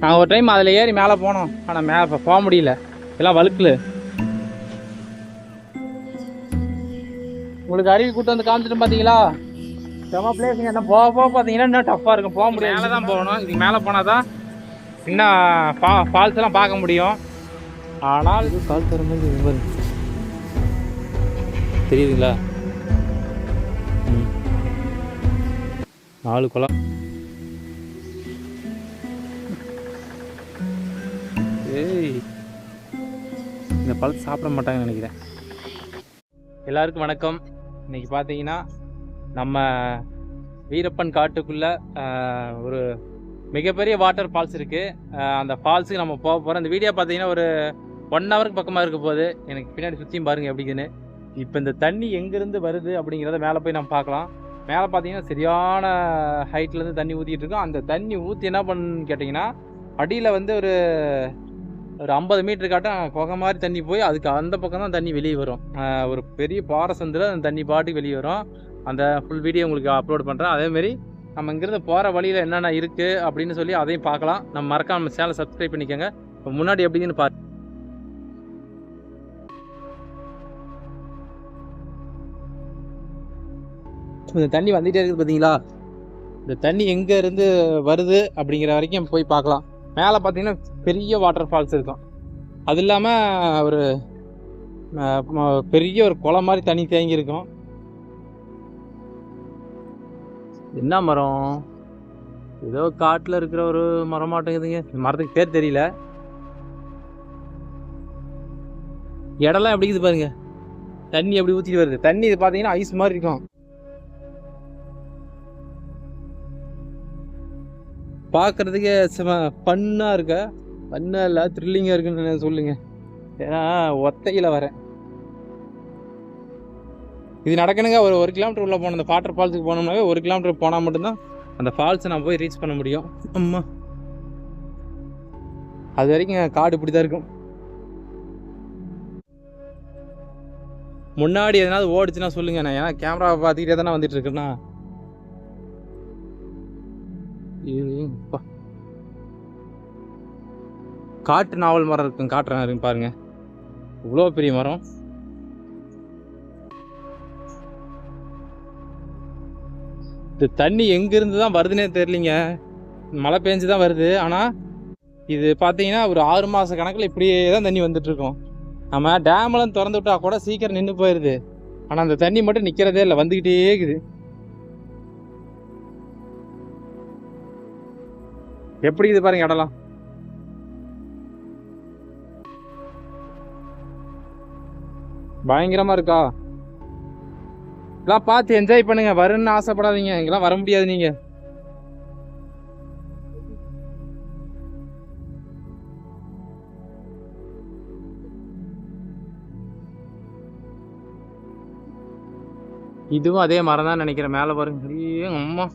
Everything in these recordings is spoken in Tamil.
நாங்கள் ஒரு டைம் அதில் ஏறி மேலே போனோம். ஆனால் மே இப்போ போக முடியல. எல்லாம் வழுக்கல. உங்களுக்கு அருவி கூட்டு வந்து காமிச்சிட்டு பார்த்தீங்களா செம பிளேஸுங்க என்ன போக போக பார்த்தீங்கன்னா இன்னும் டஃப்பாக இருக்கும். போக முடியாது. மேலே தான் போகணும். இதுக்கு மேலே போனால் தான் இன்னும் ஃபா ஃபால்ஸ் எல்லாம் பார்க்க முடியும். ஆனால் கால் தர மாதிரி தெரியுதுங்களா. நாலு குளம். ஏய் இந்த பழத்தை சாப்பிட மாட்டாங்கன்னு நினைக்கிறேன். எல்லாருக்கும் வணக்கம். இன்னைக்கு பார்த்தீங்கன்னா நம்ம வீரப்பன் காட்டுக்குள்ள ஒரு மிகப்பெரிய வாட்டர் ஃபால்ஸ் இருக்கு. அந்த ஃபால்ஸுக்கு நம்ம போக போகிறோம் அந்த வீடியோ பார்த்தீங்கன்னா ஒரு ஒன் ஹவருக்கு பக்கமாக இருக்க போகுது. எனக்கு பின்னாடி சுற்றியும் பாருங்க எப்படிங்கன்னு இப்போ இந்த தண்ணி எங்கேருந்து வருது அப்படிங்கிறத மேலே போய் நம்ம பார்க்கலாம். மேலே பார்த்தீங்கன்னா சரியான ஹைட்லேருந்து தண்ணி ஊற்றிட்டு இருக்கோம். அந்த தண்ணி ஊற்றி என்ன பண்ணுன்னு கேட்டிங்கன்னா அடியில் வந்து ஒரு ஒரு ஐம்பது மீட்டர் காட்டும் குகை மாதிரி தண்ணி போய் அதுக்கு அந்த பக்கம் தான் தண்ணி வெளியே வரும். ஒரு பெரிய பாறை சந்தில் அந்த தண்ணி பாட்டுக்கு வெளியே வரும். அந்த ஃபுல் வீடியோ உங்களுக்கு அப்லோட் பண்ணுறேன் அதேமாரி நம்ம இங்கேருந்து போகிற வழியில் என்னென்ன இருக்குது அப்படின்னு சொல்லி அதையும் பார்க்கலாம். நம்ம மறக்காம நம்ம சேனலை சப்ஸ்கிரைப் பண்ணிக்கோங்க. இப்போ முன்னாடி எப்படின்னு பார்த்து இந்த தண்ணி வந்துகிட்டே இருக்குது பார்த்தீங்களா இந்த தண்ணி எங்கேருந்து வருது அப்படிங்கிற வரைக்கும் போய் பார்க்கலாம். மேலே பார்த்தீங்கன்னா பெரிய வாட்டர் ஃபால்ஸ் இருக்கும். அது இல்லாமல் ஒரு பெரிய ஒரு குளம் மாதிரி தண்ணி தேங்கி இருக்கும். என்ன மரம்? ஏதோ காட்டில் இருக்கிற ஒரு மரம் மாட்டேங்குதுங்க இந்த மரத்துக்கு பேர் தெரியல. இடம்லாம் எப்படி இருக்குது பாருங்க. தண்ணி எப்படி ஊற்றிட்டு வருது? தண்ணி இது பார்த்தீங்கன்னா ஐஸ் மாதிரி இருக்கும். பார்க்குறதுக்கே செம ஃபன்னாக இருக்க. ஃபன்னாக இல்லை த்ரில்லிங்காக இருக்குன்னு சொல்லுங்க. ஏன்னா ஒத்தையில் வரேன். இது நடக்கணுங்க. ஒரு ஒரு கிலோமீட்டர் உள்ளே போன அந்த வாட்டர் ஃபால்ஸுக்கு போனோம்னாவே ஒரு கிலோமீட்டர் போனால் மட்டும்தான் அந்த ஃபால்ஸை நான் போய் ரீச் பண்ண முடியும். அம்மா. அது வரைக்கும் காடு இப்படி தான் இருக்கும். முன்னாடி எதனாவது ஓடிச்சுன்னா சொல்லுங்க. நான் ஏன்னா கேமராவை பார்த்துக்கிட்டே தானே வந்துட்டு இருக்கேன்னா. ஐயோ, காட்டு நாவல் மரம் இருக்கும் காட்டுறேன் பாருங்க. இவ்வளோ பெரிய மரம். இது தண்ணி எங்கேருந்து தான் வருதுன்னே தெரியலிங்க. மழை பெஞ்சு தான் வருது. ஆனால் இது பார்த்தீங்கன்னா ஒரு ஆறு மாத கணக்கில் இப்படியே தான் தண்ணி வந்துட்டுருக்கோம் நம்ம டேமெல்லாம் திறந்து விட்டா கூட சீக்கிரம் நின்று போயிடுது ஆனால் அந்த தண்ணி மட்டும் நிற்கிறதே இல்லை வந்துக்கிட்டே இருக்குது. எப்படி இது பாருங்க இடம்லாம்? பயங்கரமா இருக்கா? இதெல்லாம் பார்த்து என்ஜாய் பண்ணுங்க. வரும்னு ஆசைப்படாதீங்க. இங்கெல்லாம் வர முடியாது நீங்க. இதுவும் அதே மரம் தான் நினைக்கிறேன். மேலே பாருங்க. ஐயோ அம்மா.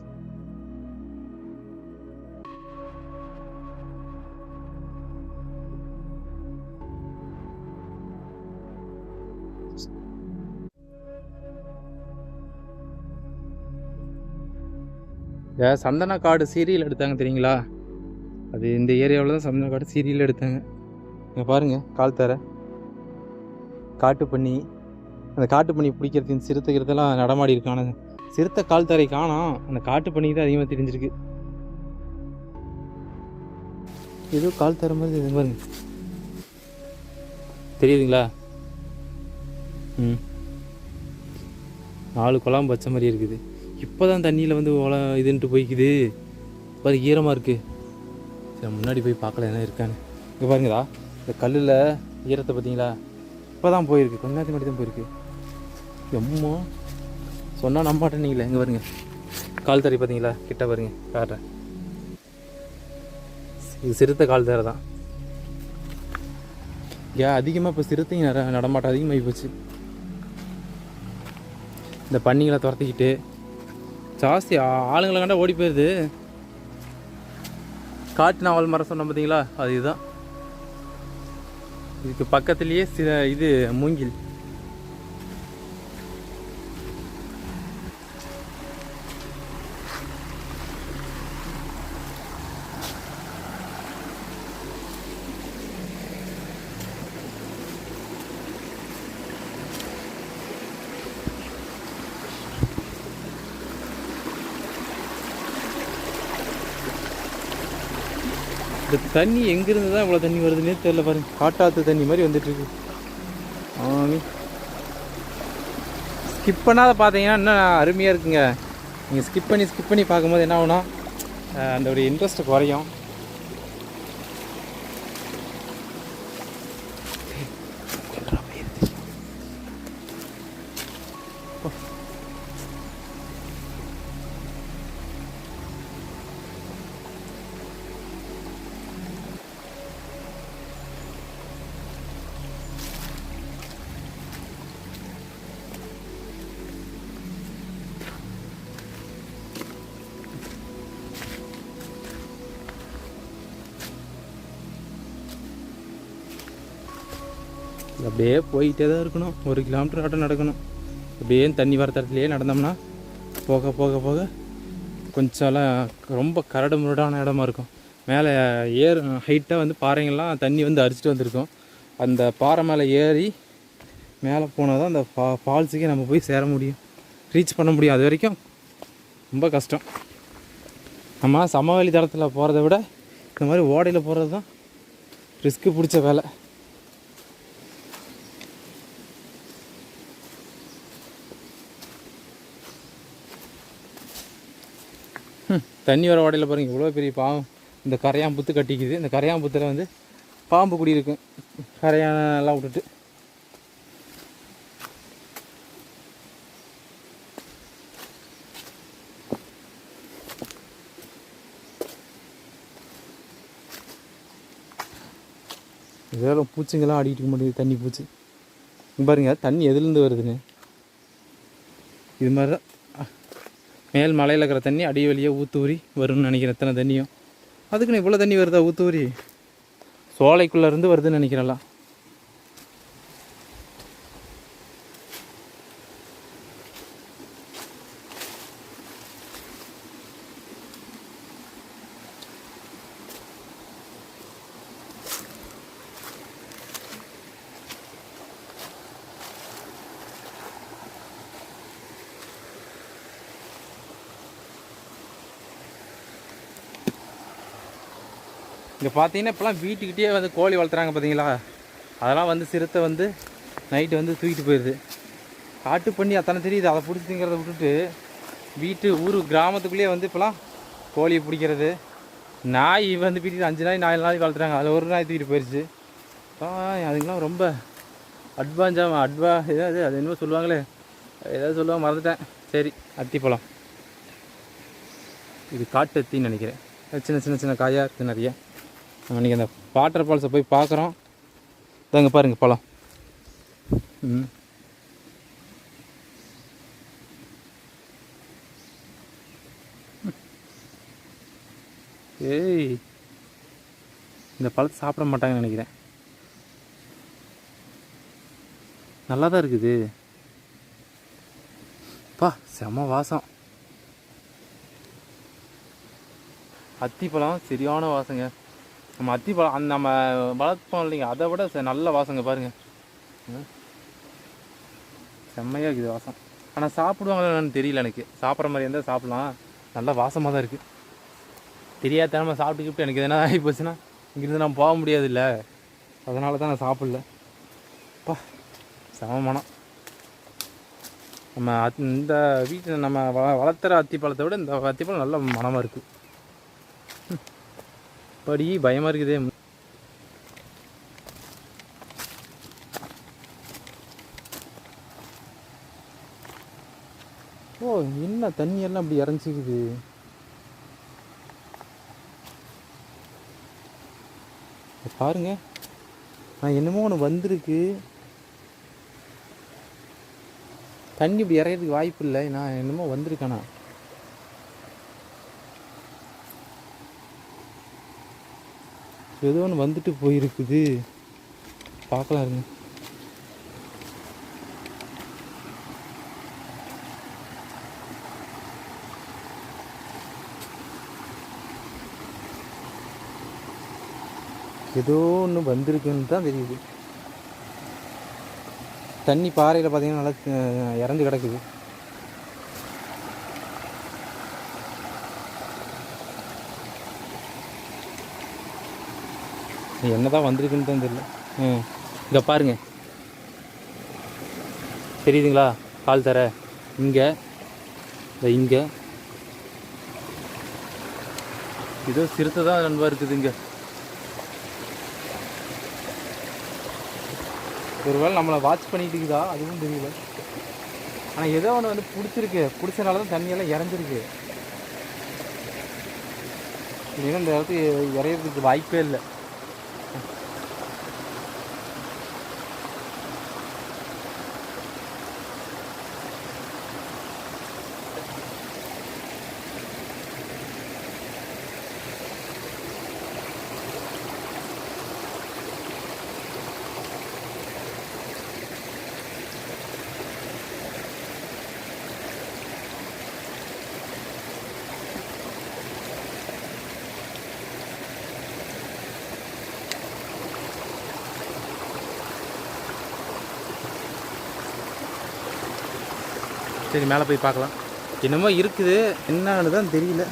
இந்த சந்தன காடு சீரியல் எடுத்தாங்க தெரியுங்களா? அது இந்த ஏரியாவில் தான் சந்தன காடு சீரியல் எடுத்தாங்க. இங்கே பாருங்கள் கால் தர. காட்டு பண்ணி அந்த காட்டு பண்ணி பிடிக்கிறதுக்கு சிறுத்தை கிருத்தெல்லாம் நடமாடி இருக்கான சிறுத்தை கால் தரை காணோம் அந்த காட்டு பண்ணி தான் அதிகமாக தெரிஞ்சிருக்கு. ஏதோ கால் தர மாதிரி இது பாருங்க. தெரியுதுங்களா? ம். நாலு குழாம் பச்சை மாதிரி இருக்குது. இப்போ தான் தண்ணியில் வந்து ஒல இதுன்ட்டு போய்க்குது. பாரு ஈரமாக இருக்குது சரி முன்னாடி போய் பார்க்கல என்ன இருக்கான்னு. இங்கே பாருங்கதா இந்த கல்லில் ஈரத்தை பார்த்தீங்களா? இப்போ தான் போயிருக்கு. கொஞ்ச நேரத்துக்கு முன்னாடி தான் போயிருக்கு. எம்மோ? சொன்னால் நம்ப மாட்டேனீங்களே இங்கே பாருங்க. கால் தறி பார்த்தீங்களா? கிட்ட பாருங்க காட்டுறேன் இது சிறுத்தை கால் தரை தான். ஏன் அதிகமாக இப்போ சிறுத்தைங்க நட நடமாட்டம் அதிகமாகி போச்சு. இந்த பண்ணிங்களை துரத்திக்கிட்டு ஜாஸ்தி. ஆளுங்களை கண்டா ஓடி போயிடுது காட்டு நாவல் மரம் சொன்னோம் பார்த்தீங்களா அது இதுதான் இதுக்கு பக்கத்துலேயே சில இது மூங்கில். இந்த தண்ணி எங்கேருந்து தான் இவ்வளோ தண்ணி வருதுன்னே தெரியல பாருங்க. காட்டாத்து தண்ணி மாதிரி வந்துட்டு இருக்கு. ஆமி ஸ்கிப் பண்ணாத பார்த்தீங்கன்னா இன்னும் அருமையாக இருக்குங்க. நீங்கள் ஸ்கிப் பண்ணி ஸ்கிப் பண்ணி பார்க்கும்போது என்ன ஆகும்னா அஹ் அந்த ஒரு இன்ட்ரெஸ்ட் குறையும். அப்படியே போயிட்டே தான் இருக்கணும். ஒரு கிலோமீட்டர் ஆட்டம் நடக்கணும். அப்படியே தண்ணி வர தடத்துலையே நடந்தோம்னா போக போக போக கொஞ்சம்லாம் ரொம்ப கரடு முரடான இடமா இருக்கும். மேலே ஏறு ஹைட்டாக வந்து பாறைங்கள்லாம் தண்ணி வந்து அரிச்சிட்டு வந்திருக்கும். அந்த பாறை மேலே ஏறி மேலே போனால் தான் அந்த ஃபா ஃபால்ஸுக்கே நம்ம போய் சேர முடியும். ரீச் பண்ண முடியும். அது வரைக்கும் ரொம்ப கஷ்டம். நம்ம சமவெளி தளத்தில் போகிறத விட இந்த மாதிரி ஓடையில் போகிறது தான் ரிஸ்க்கு பிடிச்ச வேலை. தண்ணி வர வாடையில் பாருங்க இவ்வளோ பெரிய பாவம். இந்த கரையான் புத்து கட்டிக்குது. இந்த கரையான் புத்தில் வந்து பாம்பு குடி இருக்கும் கரையானெல்லாம் விட்டுட்டு. இதெல்லாம் பூச்சிங்கெல்லாம் அடிக்கிட்டு இருக்க மாட்டேங்குது தண்ணி பூச்சி. பாருங்க தண்ணி எதுலேருந்து வருதுன்னு இது மாதிரி தான் மேல் மலையில் இருக்கிற தண்ணி அடி வழியாக ஊத்தூரி வரும்னு நினைக்கிறேன். எத்தனை தண்ணியும் அதுக்குன்னு இவ்வளோ தண்ணி வருதா ஊத்தூரி சோலைக்குள்ளே இருந்து வருதுன்னு நினைக்கிறேன்லாம் இங்கே பார்த்தீங்கன்னா இப்போலாம் வீட்டுக்கிட்டே வந்து கோழி வளர்த்துறாங்க பார்த்தீங்களா அதெல்லாம் வந்து சிறுத்தை வந்து நைட்டு வந்து தூக்கிட்டு போயிடுது காட்டு பண்ணி அத்தனை தெரியுது. அதை பிடிச்சி திங்கிறத விட்டுட்டு வீட்டு ஊர் கிராமத்துக்குள்ளேயே வந்து இப்போலாம் கோழியை பிடிக்கிறது. நாய் வந்து வீட்டுக்கு அஞ்சு நாய் நாலு நாய் வளர்த்துறாங்க. அதில் ஒரு நாய் தூக்கிட்டு போயிடுச்சு அதுக்கெலாம் அதுக்கெல்லாம் ரொம்ப அட்வான்ஸாக அட்வா ஏதாவது அது என்னமோ சொல்லுவாங்களே. ஏதாவது சொல்லுவாங்க மறந்துட்டேன். சரி அத்தி பழம். இது காட்டு அத்தின்னு நினைக்கிறேன். சின்ன சின்ன சின்ன காயாக இருக்குது நிறைய. நம்ம இன்றைக்கி அந்த வாட்டர் ஃபால்ஸை போய் பார்க்குறோம். இதாங்க பாருங்கள் பழம். ம். ஏய் இந்த பழத்தை சாப்பிட மாட்டாங்கன்னு நினைக்கிறேன். நல்லா தான் இருக்குது. பா செம வாசம். அத்திப்பழம் சரியான வாசங்க. நம்ம அத்திப்பழம் அந்த நம்ம வளர்ப்போம் இல்லைங்க. அதை விட ச- நல்ல வாசங்க பாருங்க. செம்மையாக இருக்குது வாசம். ஆனால் சாப்பிடுவாங்களான்னு தெரியல எனக்கு. சாப்பிட்ற மாதிரி இருந்தால் சாப்பிடலாம். நல்ல வாசமாக தான் இருக்குது தெரியாத நம்ம சாப்பிட்டு கிப்ட்டு எனக்கு எதனா ஆகி போச்சுன்னா இங்கேருந்து நான் போக முடியாது இல்லை அதனால தான் நான் சாப்பிடல. அப்பா செம மனம். நம்ம அத்- இந்த வீட்டில் நம்ம வ வளர்த்துற அத்திப்பழத்தை விட இந்த அத்திப்பழம் நல்ல மனமாக இருக்குது படி பயமாக இருக்குதே. ஓ என்ன தண்ணியெல்லாம் அப்படி இறஞ்சிக்குது பாருங்க. நான் என்னமோ ஒன்று வந்திருக்கு. தண்ணி இப்படி இறையிறதுக்கு வாய்ப்பு இல்லை. நான் என்னமோ வந்திருக்கேண்ணா ஏதோ ஒன்று வந்துட்டு போயிருக்குது. பார்க்கலாம் இருங்க. ஏதோ ஒன்று வந்திருக்குன்னு தான் தெரியுது. தண்ணி பாறையில் பார்த்தீங்கன்னா நல்லா இறந்து கிடக்குது. என்ன தான் வந்திருக்குன்னு தான் தெரியல. ம். இங்கே பாருங்க. தெரியுதுங்களா? கால் தர. இங்கே. இந்த இங்கே. இதோ சிறுத்தை தான் நண்பா இருக்குது இங்கே. ஒருவேளை நம்மளை வாட்ச் பண்ணிட்டு இருக்குதா அதுவும் தெரியல. ஆனால் ஏதோ ஒன்று வந்து பிடிச்சிருக்கு. பிடிச்சனால தான் தண்ணியெல்லாம் இறஞ்சிருக்கு. ஏன்னா இந்த இடத்துக்கு இறையிறதுக்கு வாய்ப்பே இல்லை. சரி மேலே போய் பார்க்கலாம். என்னமோ இருக்குது. என்னன்னு தான் தெரியல.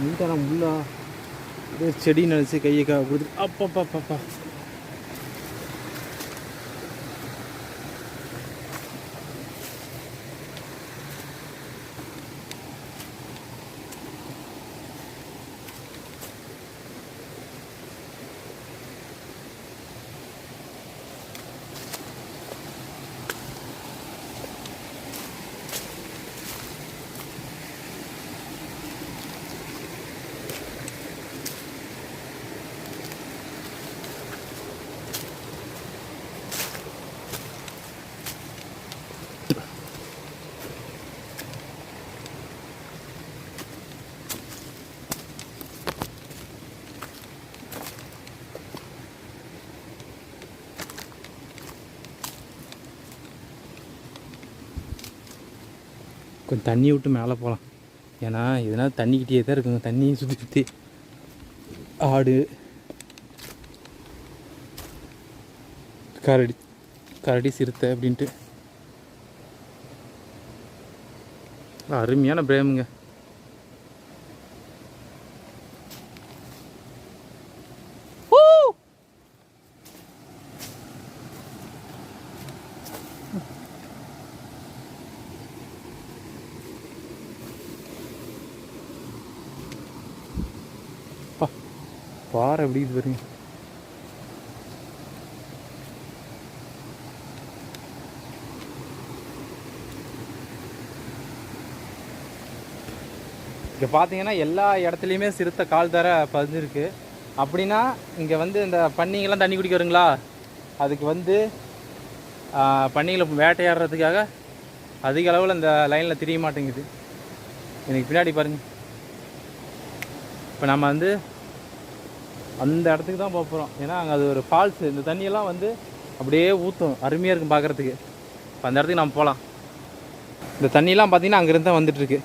ஓ நீட்டான முள்ளா அப்படியே செடி நினச்சி கையை கா கொடுத்து அப்பப்பா கொஞ்சம் தண்ணி விட்டு மேலே போகலாம். ஏன்னா எதனா தண்ணிக்கிட்டே தான் இருக்குங்க. தண்ணியை சுற்றி சுற்றி ஆடு. கரடி. கரடி சிறுத்தை அப்படின்ட்டு. அருமையான பிரேமுங்க. பாறை எப்படி இது பாருங்க. இங்கே பார்த்தீங்கன்னா எல்லா இடத்துலையுமே சிறுத்தை கால் தர பதிஞ்சிருக்கு. அப்படின்னா இங்கே வந்து இந்த பன்னிங்கெல்லாம் தண்ணி குடிக்க வருங்களா? அதுக்கு வந்து பன்னிங்களை வேட்டையாடுறதுக்காக அதிக அளவில் இந்த லைனில் தெரிய மாட்டேங்குது. எனக்கு பின்னாடி பாருங்கள் இப்போ நம்ம வந்து அந்த இடத்துக்கு தான் போக போகிறோம் ஏன்னா அங்கே அது ஒரு ஃபால்ஸ் இந்த தண்ணியெல்லாம் வந்து அப்படியே ஊற்றும் அருமையாக இருக்கும் பார்க்குறதுக்கு. இப்போ அந்த இடத்துக்கு நம்ம போகலாம் இந்த தண்ணியெல்லாம் பார்த்திங்கன்னா அங்கேருந்து தான் வந்துட்டுருக்கு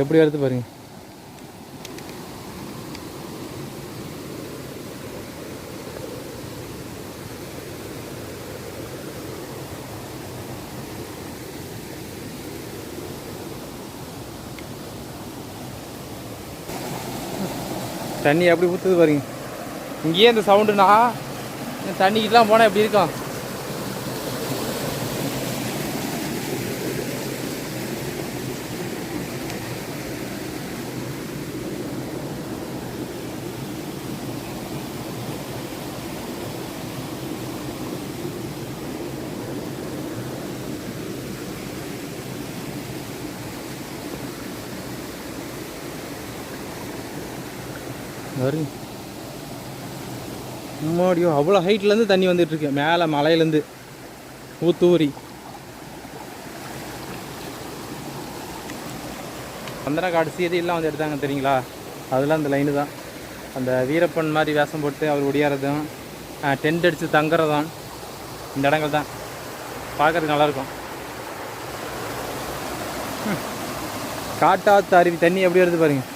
எப்படி வருது பாருங்கள் தண்ணி எப்படி ஊற்றுது பாருங்க. இங்கேயே இந்த சவுண்டுனா தண்ணிக்கெலாம் போனால் எப்படி இருக்கும்? முன்னாடியோ அவ்வளோ ஹைட்லேருந்து தண்ணி வந்துட்டுருக்கு. மேலே மலையிலேருந்து. ஊத்தூரி. சந்தன காடு சீதையெல்லாம் வந்து எடுத்தாங்க தெரியுங்களா? அதெல்லாம் அந்த லைனு தான். அந்த வீரப்பன் மாதிரி வேஷம் போட்டு அவர் ஒடியாரதும் டென்ட் அடித்து தங்குறதும் இந்த இடங்கள் தான். பார்க்கறதுக்கு நல்லாயிருக்கும். காட்டாத்து அருவி தண்ணி எப்படி வருது பாருங்கள்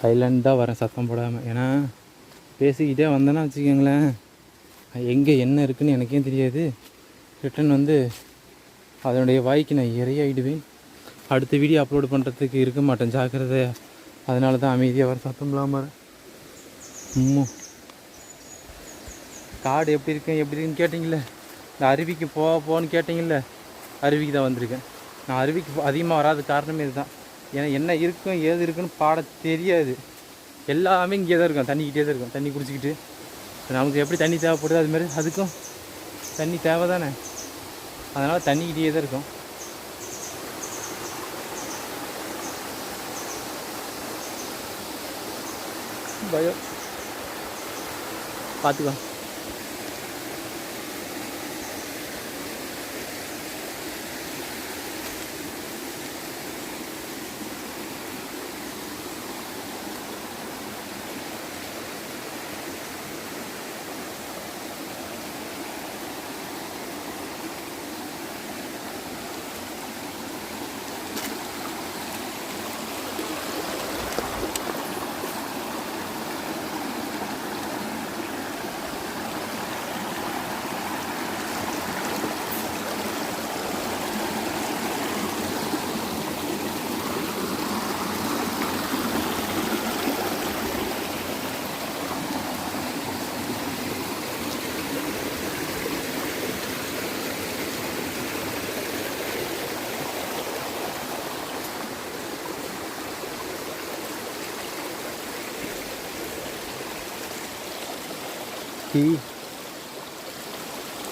சைலண்ட்டாக வரேன் சத்தம் போடாமல் ஏன்னா பேசிக்கிட்டே வந்தேன்னா வச்சுக்கோங்களேன் எங்கே என்ன இருக்குன்னு எனக்கே தெரியாது. ரிட்டன் வந்து அதனுடைய வாய்க்கு நான் இறையாயிடுவேன் அடுத்த வீடியோ அப்லோடு பண்ணுறதுக்கு இருக்க மாட்டேன் ஜாக்கிரதை அதனால தான் அமைதியாக வர சத்தம் இல்லாமல் வரேன் அம்மோ. காடு எப்படி இருக்கேன் எப்படி இருக்குன்னு கேட்டிங்களே இந்த அருவிக்கு போ போன்னு கேட்டிங்கள்ல அருவிக்கு தான் வந்திருக்கேன். நான் அருவிக்கு அதிகமாக வராத காரணமே இதுதான். ஏன்னா என்ன இருக்கும் ஏது இருக்குன்னு பாட தெரியாது. எல்லாமே இங்கே தான் இருக்கும். தண்ணிக்கிட்டே தான் இருக்கும். தண்ணி குடிச்சிக்கிட்டு. நமக்கு எப்படி தண்ணி தேவைப்படுது அதுமாரி அதுக்கும் தண்ணி தேவை தானே அதனால் தண்ணிக்கிட்டே தான் இருக்கும். பயம். பார்த்துக்கோ. டீ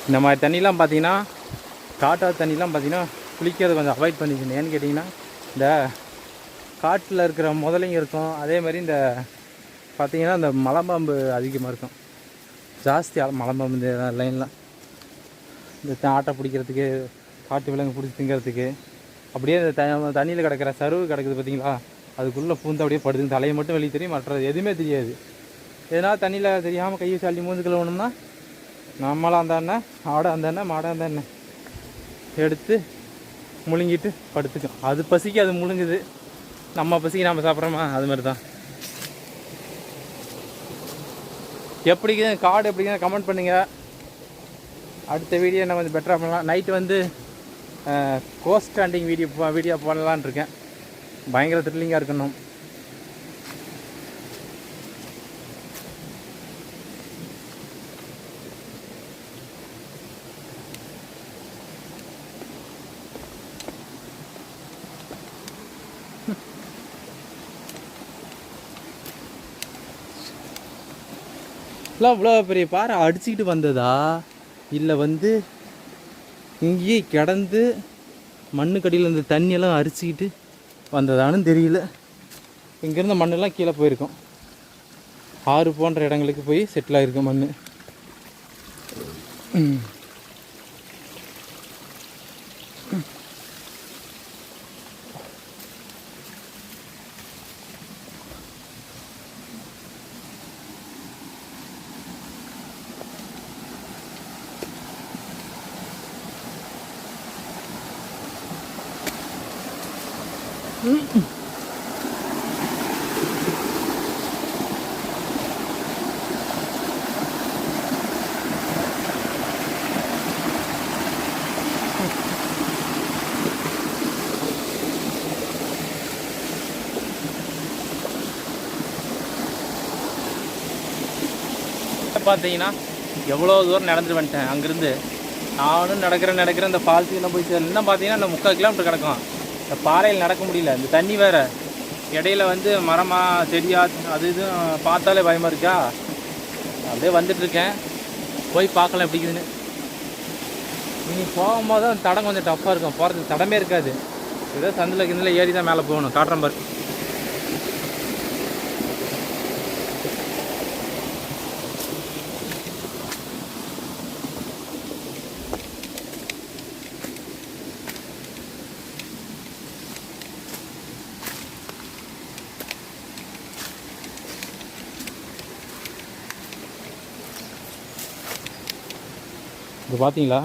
இந்த மாதிரி தண்ணிலாம் பார்த்தீங்கன்னா காட்டா தண்ணிலாம் பார்த்தீங்கன்னா குளிக்கிறத கொஞ்சம் அவாய்ட் பண்ணிக்கணும். ஏன்னு கேட்டிங்கன்னா இந்த காட்டில் இருக்கிற முதலையும் இருக்கும். அதே மாதிரி இந்த பார்த்தீங்கன்னா இந்த மலம்பாம்பு அதிகமாக இருக்கும். ஜாஸ்தியாக மலம்பாம்பு இந்த லைன்லாம் இந்த த- ஆட்டை பிடிக்கிறதுக்கு காட்டு விலங்கு பிடிச்சி திங்கிறதுக்கு. அப்படியே இந்த த தண்ணியில் கிடக்கிற சருவு கிடக்குது பார்த்தீங்களா? அதுக்குள்ளே பூந்து அப்படியே படுது. தலையை மட்டும் வெளியே தெரியும் மற்றது எதுவுமே தெரியாது. எதனால் தண்ணியில் தெரியாமல் கையை சாலி அள்ளி மூந்து கழுவணும்னா நம்மளாம் அந்த எண்ணெய் ஆடை அந்த எண்ணெய் மாடை அந்த எண்ணெய் எடுத்து முழுங்கிட்டு படுத்துக்கும். அது பசிக்கு அது முழுங்குது. நம்ம பசிக்கு நம்ம சாப்பிட்றோமா? அது மாதிரி தான் எப்படிங்க கார்டு காடு கமெண்ட் பண்ணுங்கள் அடுத்த வீடியோ என்ன கொஞ்சம் பெட்டராக பண்ணலாம். நைட்டு வந்து கோஸ்ட் ஸ்டாண்டிங் வீடியோ வீடியோ பண்ணலான்னு இருக்கேன். பயங்கர த்ரில்லிங்காக இருக்கணும். இல்லை இவ்வளோ பெரிய பாறை அடிச்சுக்கிட்டு வந்ததா? இல்லை வந்து இங்கேயே கிடந்து மண்ணுக்கடியில் இந்த தண்ணியெல்லாம் அரிச்சிக்கிட்டு வந்ததான்னு தெரியல. இங்கேருந்த மண்ணெல்லாம் கீழே போயிருக்கும். ஆறு போன்ற இடங்களுக்கு போய் செட்டில் ஆகிருக்கும் மண் பார்த்தீங்கன்னா எவ்வளோ தூரம் நடந்துட்டு வந்துட்டேன். அங்கேருந்து நானும் நடக்கிறேன் நடக்கிறேன் இந்த ஃபால்ஸுக்கு போய் சேரலாம் பார்த்தீங்கன்னா இந்த முக்கால் கிலோமீட்டர் கிடக்கும். இந்த பாறையில் நடக்க முடியல. இந்த தண்ணி வேறு. இடையில வந்து மரமாக செடியா அது இதுவும் பார்த்தாலே பயமாக இருக்கா? அப்படியே வந்துட்டுருக்கேன் போய் பார்க்கலாம் எப்படி இருக்குதுன்னு. இனி போகும்போது தடம் கொஞ்சம் டஃப்பாக இருக்கும். போகிறதுக்கு தடமே இருக்காது. ஏதோ சந்தில் கிந்தில் ஏறி தான் மேலே போகணும். காட்டுற மாதிரி. இப்போ பார்த்தீங்களா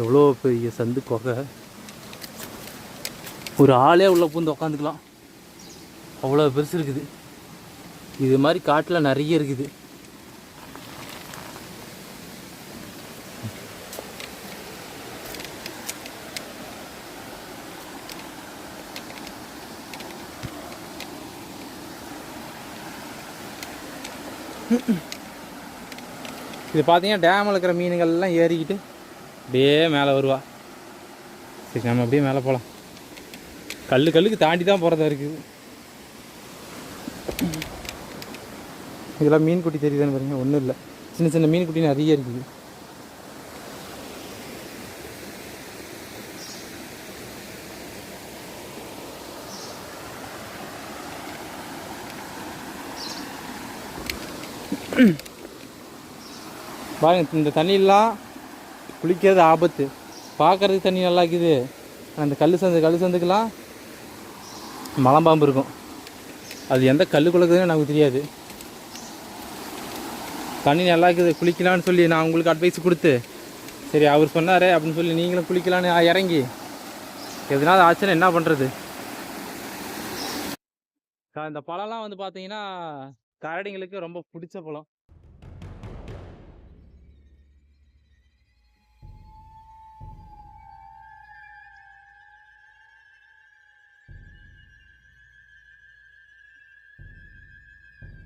எவ்வளோ பெரிய சந்து கொகை. ஒரு ஆளே உள்ள பூந்து உக்காந்துக்கலாம். அவ்வளோ பெருசு இருக்குது. இது மாதிரி காட்டில் நிறைய இருக்குது. இது பார்த்தீங்கன்னா டேமில் இருக்கிற மீனுங்கள்லாம் ஏறிக்கிட்டு அப்படியே மேலே வருவா. சரி நம்ம அப்படியே மேலே போகலாம் கல் கல்லுக்கு தாண்டி தான் போகிறதா இருக்குது இதெல்லாம் மீன் குட்டி தெரியுதுன்னு பாருங்க. ஒன்றும் இல்லை. சின்ன சின்ன மீன் குட்டி நிறைய இருக்குது. பாருங்கள் இந்த தண்ணியெல்லாம் குளிக்கிறது ஆபத்து. பார்க்கறதுக்கு தண்ணி நல்லா இருக்குது. அந்த கல் சந்து கல் சந்துக்கெல்லாம் மலம்பாம்பு இருக்கும். அது எந்த கல் குளக்குதுன்னு நமக்கு தெரியாது. தண்ணி நல்லா இருக்குது குளிக்கலான்னு சொல்லி நான் உங்களுக்கு அட்வைஸ் கொடுத்து சரி அவர் சொன்னார் அப்படின்னு சொல்லி நீங்களும் குளிக்கலான்னு இறங்கி எதனால ஆச்சுன்னா என்ன பண்ணுறது இந்த பழம்லாம் வந்து பார்த்தீங்கன்னா கரடிங்களுக்கு ரொம்ப பிடிச்ச பழம்.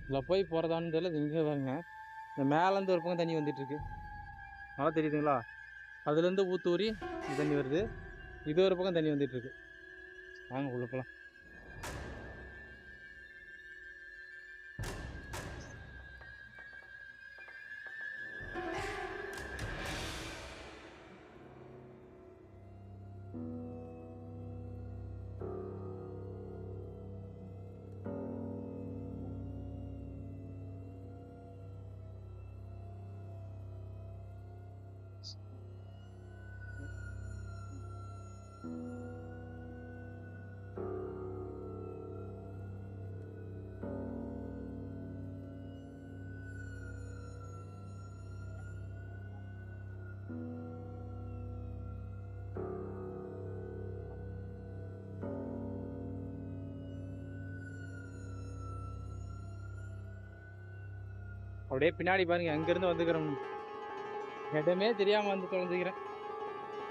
இதில் போய் போகிறதான்னு தெரியல இங்கே தாங்க. இந்த மேலேருந்து ஒரு பக்கம் தண்ணி வந்துட்டுருக்கு. நல்லா தெரியுதுங்களா? அதுலேருந்து ஊத்தூரி தண்ணி வருது. இது ஒரு பக்கம் தண்ணி வந்துட்டுருக்கு. வாங்க உள்ள போகலாம் அப்படியே பின்னாடி பாருங்க அங்கேருந்து வந்துக்கிறோம். இடமே தெரியாமல் வந்து தொலைஞ்சுக்கிறேன்.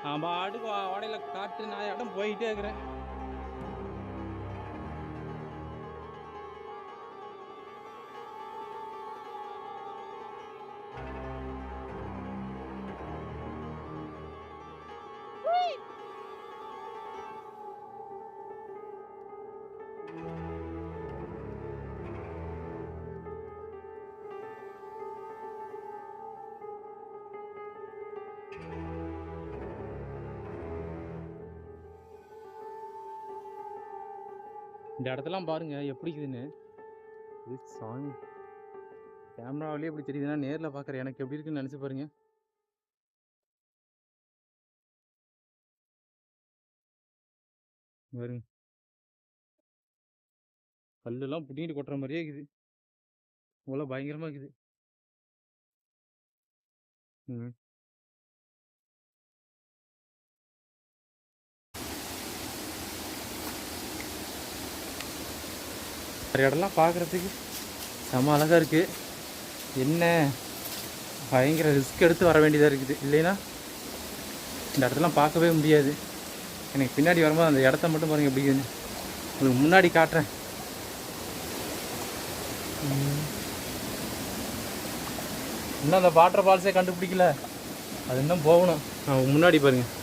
நான் பாட்டுக்கு உடையில காட்டு நான் இடம் போயிட்டே இருக்கிறேன். இந்த இடத்தெல்லாம் பாருங்கள் எப்படி இருக்குதுன்னு. இது சாமி. கேமராவிலே எப்படி தெரியுதுன்னா நேரில் பார்க்குற எனக்கு எப்படி இருக்குன்னு நினச்சி பாருங்க. இங்க பாருங்க. கல்லெல்லாம் கொட்டுற மாதிரியே இருக்குது. இவ்வளோ பயங்கரமாக இருக்குது. ம் மற்ற இடம்லாம் பார்க்குறதுக்கு செம அழகாக இருக்குது என்ன? பயங்கர ரிஸ்க் எடுத்து வர வேண்டியதாக இருக்குது. இல்லைன்னா இந்த இடத்தெல்லாம் பார்க்கவே முடியாது. எனக்கு பின்னாடி வரும்போது அந்த இடத்த மட்டும் பாருங்கள் எப்படி உங்களுக்கு முன்னாடி காட்டுறேன். இன்னும் அந்த வாட்டர் ஃபால்ஸே கண்டுபிடிக்கல. அது இன்னும் போகணும். நான் முன்னாடி பாருங்கள்